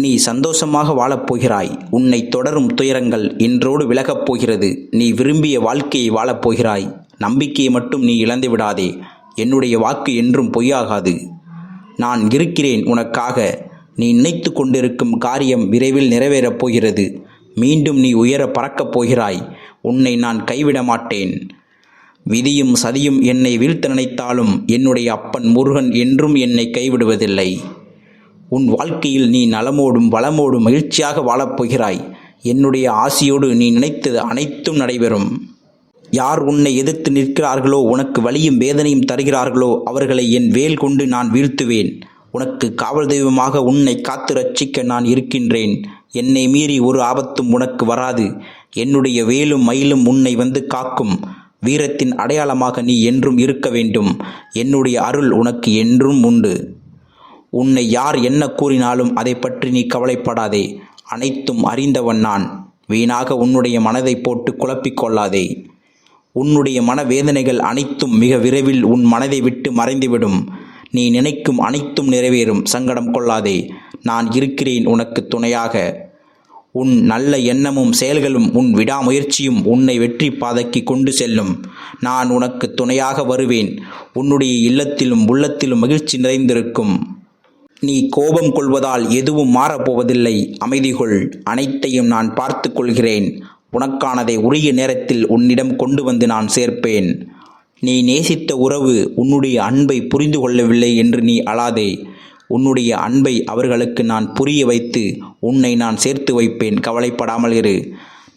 நீ சந்தோஷமாக வாழப்போகிறாய் உன்னை தொடரும் துயரங்கள் இன்றோடு விலகப் போகிறது. நீ விரும்பிய வாழ்க்கையை வாழப்போகிறாய் நம்பிக்கையை மட்டும் நீ இழந்து விடாதே. என்னுடைய வாக்கு என்றும் பொய்யாகாது. நான் இருக்கிறேன் உனக்காக. நீ நினைத்து கொண்டிருக்கும் காரியம் விரைவில் நிறைவேறப் போகிறது. மீண்டும் நீ உயர பறக்கப் போகிறாய். உன்னை நான் கைவிட மாட்டேன். விதியும் சதியும் என்னை வீழ்த்த நினைத்தாலும் என்னுடைய அப்பன் முருகன் என்றும் என்னை கைவிடுவதில்லை. உன் வாழ்க்கையில் நீ நலமோடும் வளமோடும் மகிழ்ச்சியாக வாழப்போகிறாய் என்னுடைய ஆசியோடு நீ நினைத்தது அனைத்தும் நடைபெறும். யார் உன்னை எதிர்த்து நிற்கிறார்களோ உனக்கு வலியும் வேதனையும் தருகிறார்களோ அவர்களை என் வேல் கொண்டு நான் வீழ்த்துவேன். உனக்கு காவல் தெய்வமாக உன்னை காத்து ரட்சிக்க நான் இருக்கின்றேன். என்னை மீறி ஒரு ஆபத்தும் உனக்கு வராது. என்னுடைய வேலும் மயிலும் உன்னை வந்து காக்கும். வீரத்தின் அடையாளமாக நீ என்றும் இருக்க வேண்டும். என்னுடைய அருள் உனக்கு என்றும் உண்டு. உன்னை யார் என்ன கூறினாலும் அதை பற்றி நீ கவலைப்படாதே. அனைத்தும் அறிந்தவன் நான். வீணாக உன்னுடைய மனதை போட்டு குழப்பிக் கொள்ளாதே. உன்னுடைய மனவேதனைகள் அனைத்தும் மிக விரைவில் உன் மனதை விட்டு மறைந்துவிடும். நீ நினைக்கும் அனைத்தும் நிறைவேறும். சங்கடம் கொள்ளாதே. நான் இருக்கிறேன் உனக்கு துணையாக. உன் நல்ல எண்ணமும் செயல்களும் உன் விடாமுயற்சியும் உன்னை வெற்றி பாதைக்கு கொண்டு செல்லும். நான் உனக்கு துணையாக வருவேன். உன்னுடைய இல்லத்திலும் உள்ளத்திலும் மகிழ்ச்சி நிறைந்திருக்கும். நீ கோபம் கொள்வதால் எதுவும் மாறப்போவதில்லை. அமைதிகொள். அனைத்தையும் நான் பார்த்து கொள்கிறேன். உனக்கானதை உரிய நேரத்தில் உன்னிடம் கொண்டு வந்து நான் சேர்ப்பேன். நீ நேசித்த உறவு உன்னுடைய அன்பை புரிந்து கொள்ளவில்லை என்று நீ அழாதே. உன்னுடைய அன்பை அவர்களுக்கு நான் புரிய வைத்து உன்னை நான் சேர்த்து வைப்பேன். கவலைப்படாமல் இரு.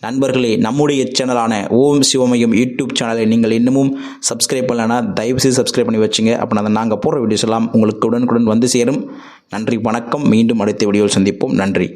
நண்பர்களே நம்முடைய சேனலான ஓம் சிவமயம் யூடியூப் சேனலை நீங்கள் இன்னமும் சப்ஸ்கிரைப் பண்ணலன்னா தயவுசெய்து சப்ஸ்கிரைப் பண்ணி வச்சுங்க. அப்படின்னா நாங்கள் போடுற வீடியோஸ் எல்லாம் உங்களுக்கு உடனுக்குடன் வந்து சேரும். நன்றி வணக்கம். மீண்டும் அடுத்த வீடியோவில் சந்திப்போம். நன்றி.